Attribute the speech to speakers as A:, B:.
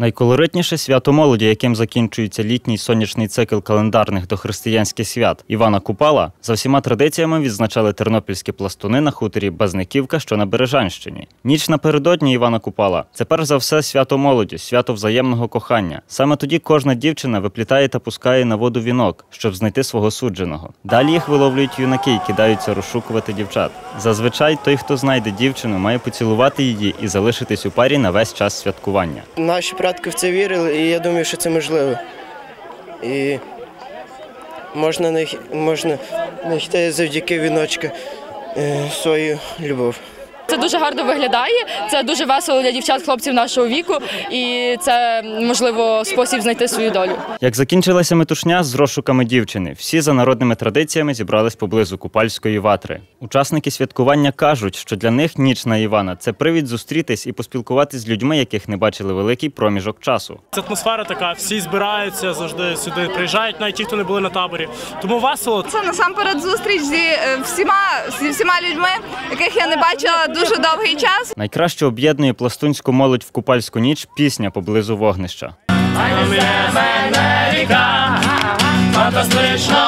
A: Найколоритніше свято молоді, яким закінчується літній сонячний цикл календарних дохристиянських свят Івана Купала, за всіма традиціями відзначали тернопільські пластуни на хуторі Базниківка, що на Бережанщині. Ніч напередодні Івана Купала це перш за все свято молоді, свято взаємного кохання. Саме тоді кожна дівчина виплітає та пускає на воду вінок, щоб знайти свого судженого. Далі їх виловлюють юнаки і кидаються розшукувати дівчат. Зазвичай той, хто знайде дівчину, має поцілувати її і залишитись у парі на весь час святкування.
B: Наші предки в це вірили, і я думаю, що це можливо. І можна не, можна знайти завдяки віночка е, свою любов.
C: Дуже гарно виглядає. Це дуже весело для дівчат, хлопців нашого віку, і це можливо спосіб знайти свою долю.
A: Як закінчилася метушня з розшуками дівчини, всі за народними традиціями зібрались поблизу Купальської ватри. Учасники святкування кажуть, що для них ніч на Івана це привід зустрітись і поспілкуватись з людьми, яких не бачили великий проміжок часу.
D: Це атмосфера така, всі збираються завжди сюди, приїжджають, навіть ті, хто не були на таборі. Тому весело.
E: Це насамперед зустріч зі е, всіма зі всіма людьми, яких я не бачила дуже довгий час.
A: Найкраще об'єднує пластунську молодь в купальську ніч пісня поблизу вогнища.
D: Фантастичному човні